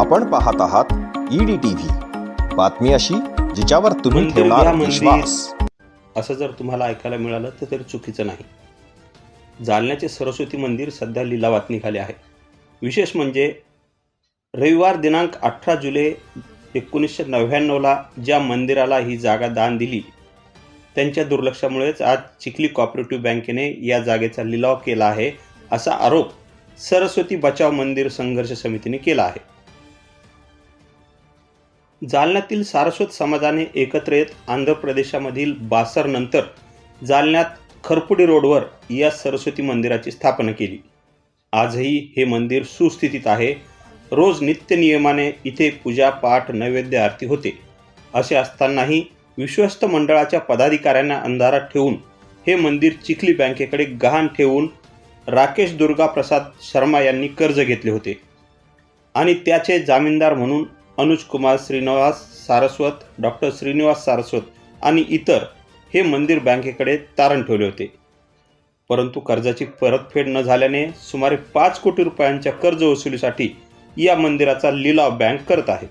आपण पाहत आहात ईडी टीव्ही बातमी अशी जिच्यावर तुम्ही ठेवणार. विश्वास. असं जर तुम्हाला ऐकायला मिळालं तर तरी चुकीचं नाही. जालन्याचे सरस्वती मंदिर सध्या लिलावात निघाले आहे. विशेष म्हणजे रविवार दिनांक अठरा जुलै एकोणीसशे नव्याण्णवला ज्या मंदिराला ही जागा दान दिली त्यांच्या दुर्लक्षामुळेच आज चिखली कॉपरेटिव्ह बँकेने या जागेचा लिलाव केला आहे असा आरोप सरस्वती बचाव मंदिर संघर्ष समितीने केला आहे. जालन्यातील सारस्वत समाजाने एकत्र येत आंध्र प्रदेशामधील बासरनंतर जालन्यात खरपुडी रोडवर या सरस्वती मंदिराची स्थापना केली. आजही हे मंदिर सुस्थितीत आहे. रोज नित्य नियमाने इथे पूजा पाठ नैवेद्य आरती होते. असे असतानाही विश्वस्त मंडळाच्या पदाधिकाऱ्यांना अंधारात ठेवून हे मंदिर चिखली बँकेकडे गहाण ठेवून राकेश दुर्गा प्रसाद शर्मा यांनी कर्ज घेतले होते. आणि त्याचे जामीनदार म्हणून अनुज कुमार श्रीनिवास सारस्वत डॉक्टर श्रीनिवास सारस्वत आणि इतर हे मंदिर बँकेकडे तारण ठेवले होते. परंतु कर्जाची परतफेड न झाल्याने सुमारे पाच कोटी रुपयांच्या कर्ज वसुलीसाठी या मंदिराचा लिलाव बँक करत आहे.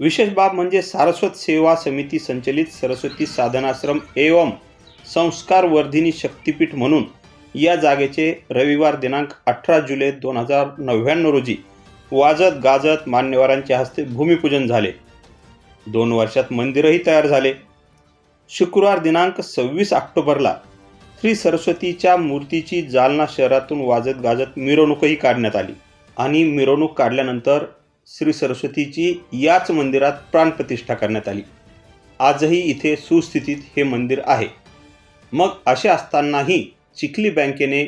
विशेष बाब म्हणजे सारस्वत सेवा समिती संचलित सरस्वती साधनाश्रम एवं संस्कार वर्धिनी शक्तीपीठ म्हणून या जागेचे रविवार दिनांक अठरा जुलै दोन हजार नव्याण्णव रोजी वाजत गाजत मान्यवरांच्या हस्ते भूमिपूजन झाले. दोन वर्षात मंदिरही तयार झाले. शुक्रवार दिनांक सव्वीस ऑक्टोबरला श्री सरस्वतीच्या मूर्तीची जालना शहरातून वाजत गाजत मिरवणूकही काढण्यात आली आणि मिरवणूक काढल्यानंतर श्री सरस्वतीची याच मंदिरात प्राणप्रतिष्ठा करण्यात आली. आजही इथे सुस्थितीत हे मंदिर आहे. मग असे असतानाही चिखली बँकेने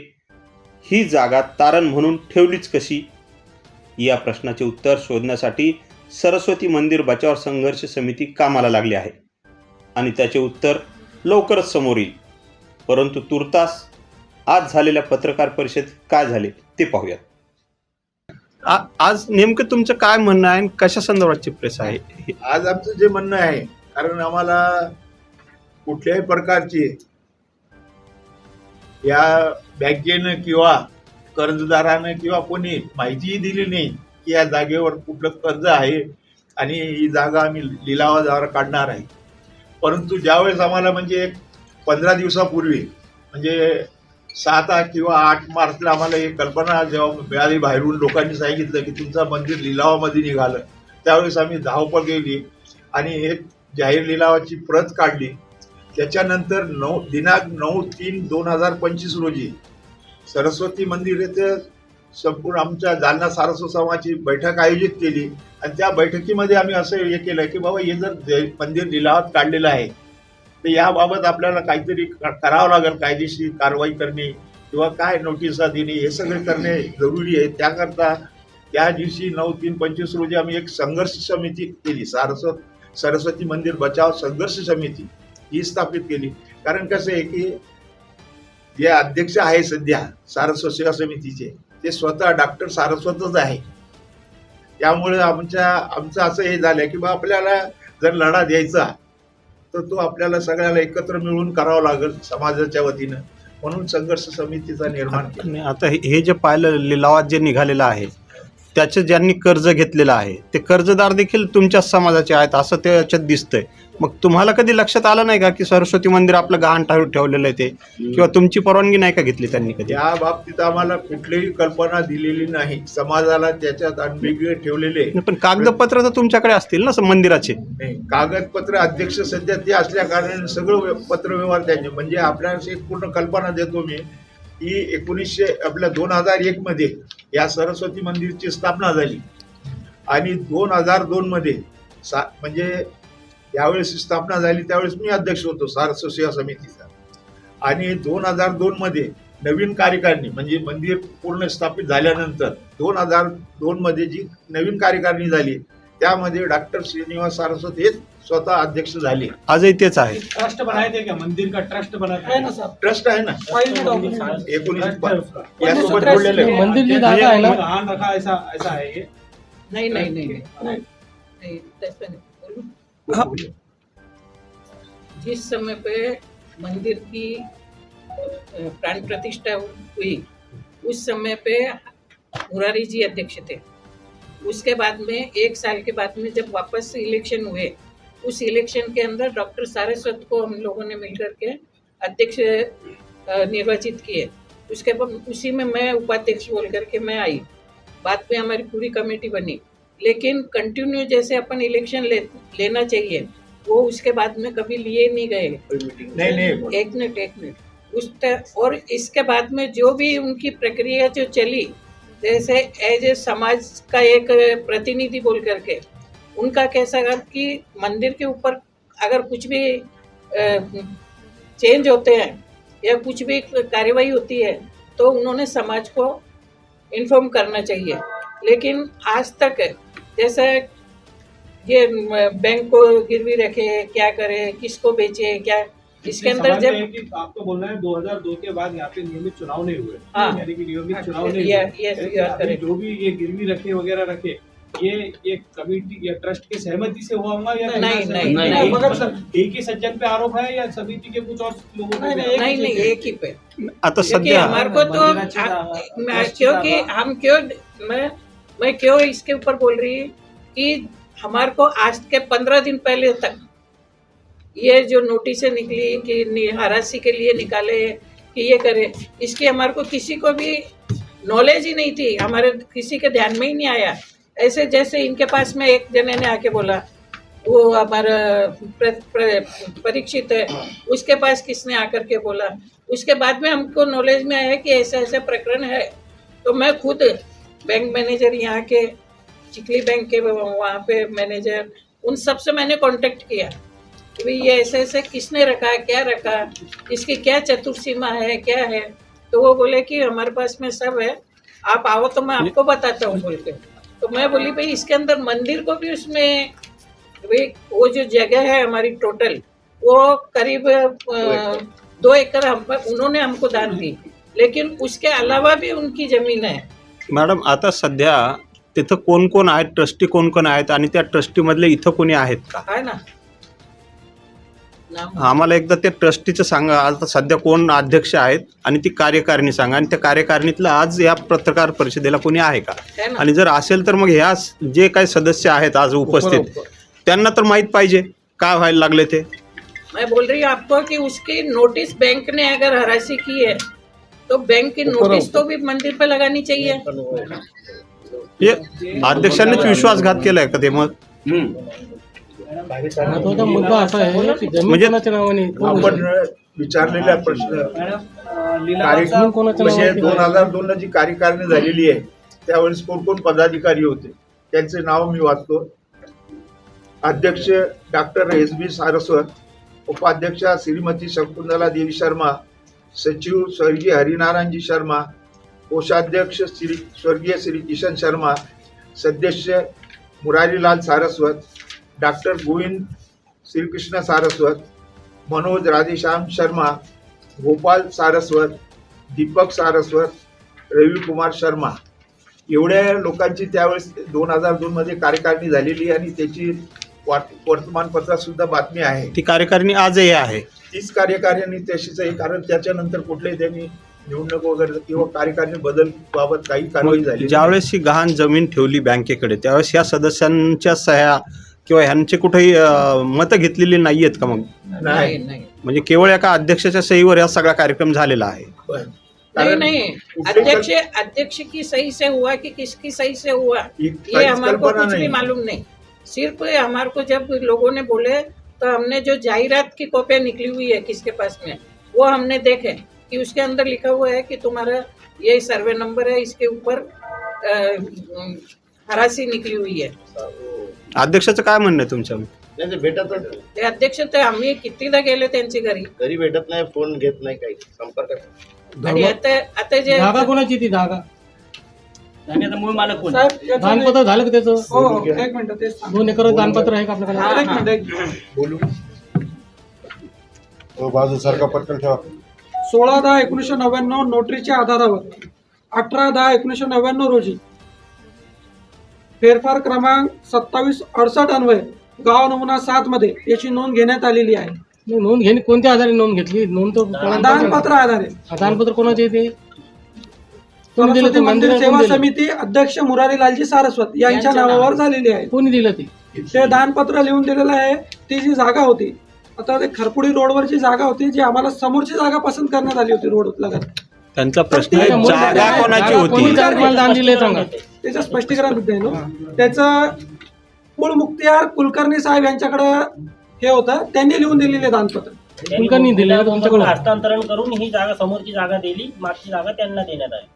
ही जागा तारण म्हणून ठेवलीच कशी? या प्रश्नाचे उत्तर शोधण्यासाठी सरस्वती मंदिर बचाव संघर्ष समिती कामाला लागली आहे. आणि त्याचे उत्तर लवकरच समोर येईल. परंतु तुर्तास आज झालेल्या पत्रकार परिषदेत काय झाले ते पाहूयात. आ- आज नेमकं तुमचं काय म्हणणं आहे आणि कशा संदर्भाची प्रेस आहे हे- आज आमचं जे म्हणणं आहे कारण आम्हाला कुठल्याही प्रकारची या बँकेनं किंवा कर्जदारानं किंवा कोणी माहितीही दिली नाही की या जागेवर कुठलं कर्ज आहे आणि ही जागा आम्ही लिलावाद्वारा काढणार आहे. परंतु ज्यावेळेस आम्हाला म्हणजे एक पंधरा दिवसापूर्वी म्हणजे सात आठ किंवा आठ मार्चला आम्हाला ही कल्पना जेव्हा मिळाली बाहेरून लोकांनी सांगितलं की तुमचं मंदिर लिलावामध्ये निघालं त्यावेळेस आम्ही धावपळ केली आणि एक जाहीर लिलावाची प्रत काढली. त्याच्यानंतर नऊ दिनांक नऊ तीन दोन हजार पंचवीस रोजी सरस्वती मंदिर येथे संपूर्ण आमच्या जालना सारस्वत समाजाची बैठक आयोजित केली. आणि त्या बैठकीमध्ये आम्ही असं हे केलं की बाबा हे जर मंदिर लिलावात काढलेलं आहे तर याबाबत आपल्याला काहीतरी करावं लागेल कायदेशीर कारवाई करणे किंवा काय नोटिसा देणे हे सगळे करणे जरुरी आहे. त्याकरता त्या दिवशी नऊ तीन पंचवीस रोजी आम्ही एक संघर्ष समिती केली. सारस्वत सरस्वती मंदिर बचाव संघर्ष समिती ही स्थापित केली. कारण कसं आहे की जे अध्यक्ष आहे सध्या सारस्वत सेवा समितीचे ते स्वतः डॉक्टर सारस्वतच आहे. त्यामुळे आमच्या आमचं असं हे झालं की बा आपल्याला जर लढा द्यायचा तर तो आपल्याला सगळ्याला एकत्र मिळून करावा लागेल समाजाच्या वतीनं. म्हणून संघर्ष समितीचा निर्माण केला आता हे हे जे पाहिलं लिलावात जे निघालेलं आहे त्याचं ज्यांनी कर्ज घेतलेलं आहे ते कर्जदार देखील तुमच्याच समाजाचे आहेत असं त्याच्यात दिसतंय. मग तुम्हाला कधी लक्षात आलं नाही का की सरस्वती मंदिर आपलं गहाण ठेव- ठेवलेलं आहे ते? किंवा तुमची परवानगी नाही का घेतली त्यांनी कधी? या बाबतीत आम्हाला कुठलीही कल्पना दिलेली नाही. समाजाला त्याच्यात वेगळे ठेवलेले पण कागदपत्र तर तुमच्याकडे असतील ना मंदिराचे? नाही कागदपत्र अध्यक्ष सध्या ते असल्या कारणाने सगळं व्य- पत्रव्यवहार त्यांचे. म्हणजे आपल्याला एक पूर्ण कल्पना देतो मी की एकोणीसशे आपल्या दोन हजार एक मध्ये या सरस्वती मंदिरची स्थापना झाली. आणि दोन हजार दोन मध्ये सा म्हणजे यावेळेस स्थापना झाली त्यावेळेस मी अध्यक्ष होतो सारस्वत सेवा समितीचा. आणि दोन हजार दोन मध्ये नवीन कार्यकारिणी म्हणजे मंदिर पूर्ण स्थापित झाल्यानंतर दोन हजार दोन मध्ये जी नवीन कार्यकारिणी झाली त्यामध्ये डॉक्टर श्रीनिवास सारस्वत हेच स्वतः अध्यक्ष झाले. आजही तेच आहे. ट्रस्ट बनाए थे क्या मंदिर का ट्रस्ट बनाते है ना सर. ट्रस्ट आहे ना? एकोणीस यासोबत ट्रस्ट जोडलेलं आहे. मंदिर ना धान रखा ऐसा ऐसा है ये नहीं नहीं नहीं. नहीं नहीं ऐसा नहीं. बोलूं? हाँ। जिस समय पे मंदिर की प्राण प्रतिष्ठा हुई उस समय पे मुरारी जी अध्यक्ष थे। उसके बाद में एक साल के बाद में जब वापस इलेक्शन हुए उस इलेक्शन के अंदर डॉक्टर सारस्वत को हम लोगों ने मिलकर के अध्यक्ष निर्वाचित किए। उसके बाद उसी में मैं उपाध्यक्ष बोल करके मैं आई। बाद में हमारी पूरी कमेटी बनी। लेकिन कंटिन्यू जैसे अपन इलेक्शन ले, लेना चाहिए वो उसके बाद में कभी लिए नहीं गए। नहीं नहीं एक मिनट एक मिनट उस और इसके बाद में जो भी उनकी प्रक्रिया जो चली जैसे एज ए समाज का एक प्रतिनिधि बोल करके उनका कैसा था कि मंदिर के ऊपर अगर कुछ भी चेंज होते हैं या कुछ भी कार्यवाही होती है तो उन्होंने समाज को इन्फॉर्म करना चाहिए। लेकिन आज तक जैसे ये बैंक को गिरवी रखे क्या करे किसको बेचे क्या इसके अंदर जब है आपको बोलना है 2002 के बाद यहाँ पे नियमित चुनाव नहीं हुए हाँ। यानी कि नियमित चुनाव नहीं हुए. जो भी ये गिरवी रखे वगैरह रखे ये एक कमेटी या ट्रस्ट की सहमति से हुआ होगा या नहीं, नहीं? नहीं, नहीं, नहीं। मगर सर एक ही सज्जन पे आरोप है या समिति के कुछ और लोगों पे नहीं नहीं एक ही पे आता क्योंकि हमारे को तो क्योंकि हम क्यों मैं मैं क्यों इसके ऊपर बोल रही कि हमारे को आज के पंद्रह दिन पहले तक ये जो नोटिस निकली कि हरासी के लिए निकाले, कि ये करे, इसकी हमारे को किसी को भी नॉलेज ही नहीं थी। हमारे किसी के ध्यान में ही नहीं आया। ऐसे जैसे इनके पास में एक जने ने आके बोला, वो हमारा प्र- प्र- परीक्षित है, उसके पास किसने आकर के बोला? उसके बाद में हमको नॉलेज में आया कि ऐसा ऐसा प्रकरण है। तो मैं खुद बैंक मैनेजर यहाँ के चिकली बैंक के वहाँ पे मैनेजर, उन सबसे मैंने कांटेक्ट किया कि भाई ये ऐसे ऐसे किसने रखा है, क्या रखा इसकी क्या चतुर्सीमा है, क्या है? तो वो बोले कि हमारे पास में सब है, आप आओ तो मैं आपको बताता हूँ बोल के। तो मैं बोली, भाई इसके अंदर मंदिर को भी उसमें, भाई वो जो जगह है हमारी टोटल वो करीब दो एकड़ हम, उन्होंने हमको दान दी। लेकिन उसके अलावा भी उनकी ज़मीन है। मॅडम आता सध्या तिथं कोण कोण आहेत? ट्रस्टी कोण कोण आहेत? आणि त्या ट्रस्टीमधले इथं कोणी आहेत का? ना? आम्हाला एकदा त्या ट्रस्टीचं सांगा. आता सध्या कोण अध्यक्ष आहेत? आणि ती कार्यकारिणी सांगा. आणि त्या कार्यकारिणीतलं आज या पत्रकार परिषदेला कोणी आहे का? ना? आणि जर असेल तर मग ह्या स- जे काही सदस्य आहेत आज उपस्थित त्यांना तर माहीत पाहिजे. काय व्हायला लागले ते? मैं बोल रही हूँ आपको कि उसकी नोटिस बैंक ने अगर हरासी की है तो बैंक की नोटिस तो भी मंदिर पे लगानी चाहिए। हे अध्यक्षांनीच विश्वासघात केलाय का ते मग? महत्त्वाचा मुद्दा असा आहे की जमीन म्हणजे- कोणाच्या नावाने आपण विचारलेला प्रश्न कोणाच्या म्हणजे नावाने दोन हजार दोन ला जी कार्यकारिणी झालेली आहे त्यावेळेस कोण कोण पदाधिकारी होते? त्यांचे नाव मी वाचतो. अध्यक्ष डॉक्टर एस बी सारस्वत उपाध्यक्षा श्रीमती शकुंतला देवी शर्मा सचिव स्वर्गीय हरिनारायणजी शर्मा कोषाध्यक्ष श्री स्वर्गीय श्री किशन शर्मा सदस्य मुरारीलाल सारस्वत डॉक्टर गोविंद श्रीकृष्ण सारस्वत मनोज राधेश्याम शर्मा गोपाल सारस्वत दीपक सारस्वत रविकुमार शर्मा. एवढ्या लोकांची त्यावेळेस दोन हजार दोनमध्ये कार्यकारिणी झालेली आहे आणि त्याची वर्तमानपत्रात सुद्धा बातमी आहे. ती कार्यकारिणी आजही आहे. तीच कार्यकारिणी तशीच आहे कारण त्याच्यानंतर कुठलेही त्यांनी निवडणूक वगैरे किंवा कार्यकारिणी बदल बाबत काही कारवाई झाली. ज्यावेळेस ही गहाण जमीन ठेवली बँकेकडे त्यावेळेस ह्या सदस्यांच्या सह्या किंवा ह्यांची कुठेही मतं घेतलेली नाही आहेत का मग? नहीं. म्हणजे केवळ एका अध्यक्षाच्या सहीवर हा सगळा कार्यक्रम झालेला आहे. नहीं अध्यक्ष अध्यक्ष की सही से हुआ कि किसकी सही से हुआ ही ये हमारे को कुछ भी नाही मालूम नहीं. सिर्फ हमारे को जब लोगों ने बोले तो हमने जो जाहिरात की कॉपियाँ निकली हुई है किसके पास में वो हमने देखे कि उसके अंदर लिखा हुआ है कि तुम्हारा ये सर्वे नंबर है इसके ऊपर हरासी निकली हुई है। अध्यक्षाचं काय म्हणणं आहे तुमच्या नाही नाही. ते अध्यक्ष ते आम्ही कितीदा गेले त्यांची घरी? घरी भेटत नाही फोन घेत नाही काही. संपर्क आणि आता आता जे जागा कोणाची ती जागा आणि आता मूळ मालक कोण? दानपत्र झालं का त्याचं? हो, एक मिनिट तेच सांग. दोन एकर दानपत्र आहे का हा, आपल्याकडे एक मिनिट एक मिनिट. बोलू. बाजू सारखा पटकन ठेवा. सोळा दहा एकोणीसशे नव्याण्णव नोटरीच्या आधारावर अठरा दहा एकोणीसशे नव्याण्णव रोजी फेरफार क्रमांक सत्तावीस अडसष्ट अन्वये गाव नमुना सात मध्ये याची नोंद घेण्यात आलेली आहे. नोंद घेणे कोणत्या आधारे नोंद घेतली? नोंद तर दानपत्र आधारे. दानपत्र कोणाचे ते? कोणी दिलं सरस्वती मंदिर सेवा? समिती अध्यक्ष मुरारी लालजी सारस्वत यांच्या नावावर. झालेली आहे. कोणी दिलं ती? ते दानपत्र लिहून दिलेलं आहे. ती जी जागा होती आता ते खरपुडी रोडवरची जागा होती जी आम्हाला समोरची जागा पसंत करण्यात आली होती रोड लगत. त्यांचा प्रश्न आहे, जागा कोणाची होती? कोणी तुम्हाला दान दिले सांगा? त्याचं स्पष्टीकरण होते ना त्याचं मूळ मुक्तियार कुलकर्णी साहेब यांच्याकडं हे होतं. त्यांनी लिहून दिलेले दानपत्र. कुलकर्णी दिले का तुमच्याकडून हस्तांतरण करून ही जागा समोरची जागा दिली मागची जागा त्यांना देण्यात आली.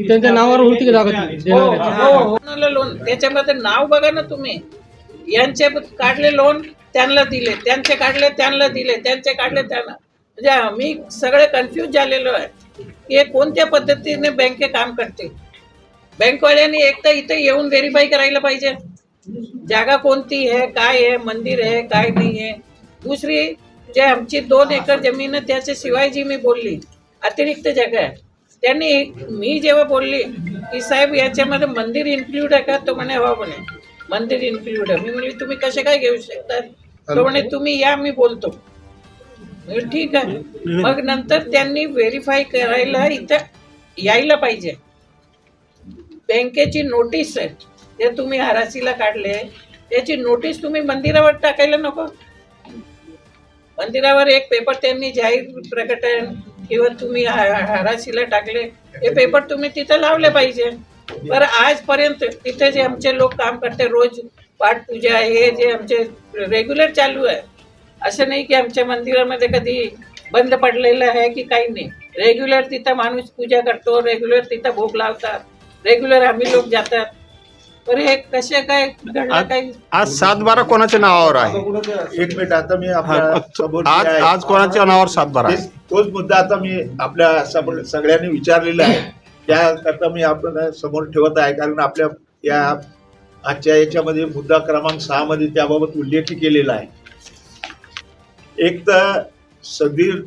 ती त्यांच्या नावावर होती का जागा ती देणाऱ्याची? कोणाला लोन त्याच्यामध्ये नाव बघा ना तुम्ही. यांचे काढले लोन त्यांना दिले. त्यांचे काढले त्यांना दिले. त्यांचे काढले त्यांना. म्हणजे आम्ही सगळे कन्फ्यूज झालेलो आहे. की हे कोणत्या पद्धतीने बँके काम करते बँकवाल्यांनी एक तर इथे येऊन व्हेरीफाय करायला पाहिजे. जागा कोणती आहे? काय आहे? मंदिर आहे? काय नाही आहे? दुसरी जे आमची दोन एकर जमीन आहे त्याच्याशिवाय जी मी बोलली. अतिरिक्त जागा आहे. त्यांनी मी जेव्हा बोलली की साहेब याच्यामध्ये मंदिर इन्क्लूड आहे का? तो म्हणे हो म्हणे मंदिर इन्क्लूड आहे. मी म्हणली तुम्ही कसे काय घेऊ शकतात? तो म्हणे तुम्ही या मी बोलतो. ठीक आहे. मग नंतर त्यांनी व्हेरीफाय करायला इथं यायला पाहिजे. बँकेची नोटीस आहे. ते तुम्ही हरासीला काढले त्याची नोटीस तुम्ही मंदिरावर टाकायला नको. मंदिरावर एक पेपर त्यांनी जाहीर प्रकटन किंवा तुम्ही ह- टाकले हे पेपर तुम्ही तिथं लावले पाहिजे. बरं आजपर्यंत तिथे जे आमचे लोक काम करते रोज पाठपूजा हे जे आमचे रेग्युलर चालू आहे असं नाही की आमच्या मंदिरामध्ये कधी बंद पडलेलं आहे की काही नाही. रेग्युलर तिथं माणूस पूजा करतो रेग्युलर तिथं भोग लावतात रेग्युलर आम्ही लोक जातात. तर हे कसे काय घडलं काही आज सात बारा कोणाच्या नावावर आहे? एक मिनिट आता मी आपल्यासमोर जे आज आहे- आज कोणाच्या नावावर सात बारा आहे? तेच- तोच मुद्दा आता मी आपल्या सम- सगळ्यांनी विचारलेला आहे. त्याकरता मी आपण समोर ठेवत आहे कारण आपल्या या आजच्या याच्यामध्ये मुद्दा क्रमांक सहा मध्ये त्याबाबत उल्लेख केलेला आहे. एक तर सदीर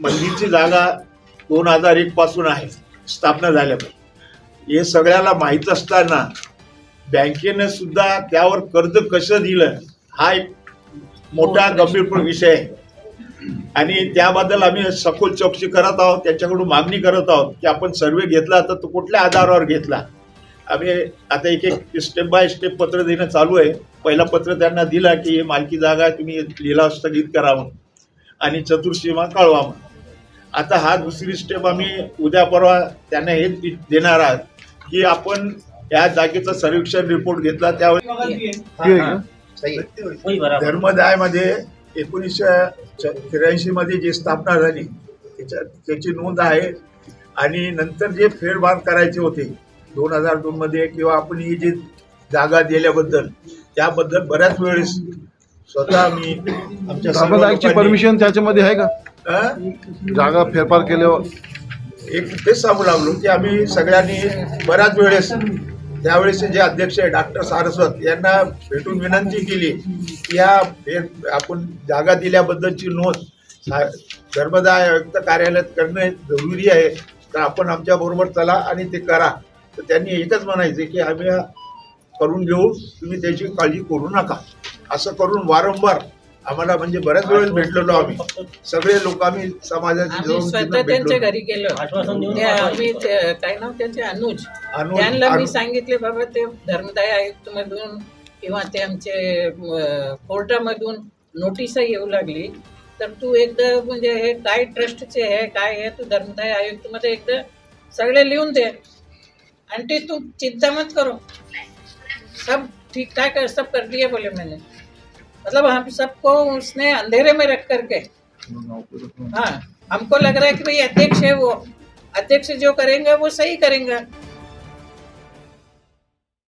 मंदिरची जागा दोन हजार एक पासून आहे स्थापना झाल्यापासून हे सगळ्याला माहीत असताना बँकेनं सुद्धा त्यावर कर्ज कसं दिलं हा एक मोठा गंभीर विषय आहे. आणि त्याबद्दल आम्ही सखोल चौकशी करत आहोत त्यांच्याकडून मागणी करत आहोत की आपण सर्वे घेतला तर तो कुठल्या आधारावर घेतला. आम्ही आता एक एक स्टेप बाय स्टेप पत्र देणं चालू आहे. पहिलं पत्र त्यांना दिला की हे मालकी जागा तुम्ही लिलाव स्थगित करा म्हणून आणि चतुर्सीमा कळवा म्हणून. आता हा दुसरी स्टेप आम्ही उद्या परवा त्यांना हे देणार आहात की आपण या जागेचा सर्वेक्षण रिपोर्ट घेतला त्यावेळी धर्मदायमध्ये एकोणीसशे त्र्याऐंशी मध्ये जी स्थापना झाली त्याच्या त्याची नोंद आहे. आणि नंतर जे फेरफार करायचे होते दोन हजार दोन मध्ये किंवा आपण ही जी जागा दिल्याबद्दल त्याबद्दल बऱ्याच वेळेस स्वतः मी आमच्या परमिशन त्याच्यामध्ये आहे का? जागा फेरफार केल्यावर एक तेच सांगू लागलो की आम्ही सगळ्यांनी बऱ्याच वेळेस त्यावेळेस जे अध्यक्ष आहे डॉक्टर सारस्वत यांना भेटून विनंती केली की या आपण जागा दिल्याबद्दलची नोंद सा- धर्मदाय आयुक्त कार्यालयात करणे जरुरी आहे. तर आपण आमच्या बरोबर चला आणि ते करा. तर त्यांनी एकच म्हणायचे की आम्ही करून घेऊ तुम्ही त्याची काळजी करू नका. असं करून वारंवार आम्हाला म्हणजे बऱ्याच वेळेस भेटलेलो आम्ही. सगळे लोक आम्ही समाजाचे त्यांच्या. घरी गेलो. आश्वासन देऊन ते आम्ही काय नाव त्यांचे? अनुज. त्यांना मी सांगितले बाबा ते धर्मदाय आयुक्त मधून किंवा ते आमचे कोर्टामधून नोटीस येऊ लागली. तर तू एकदा म्हणजे हे काय ट्रस्टचे आहे काय आहे तू धर्मदाय आयुक्त मध्ये एकदा सगळे लिहून दे. आणि ते तू चिंता मत करो. सब ठीक ठाक है सब कर दिए बोले मैंने. मतलब हम सबको उसने अंधेरे में रख करके। हाँ हमको लग रहा है कि भाई अध्यक्ष है वो। अध्यक्ष जो करेंगे वो सही करेंगे।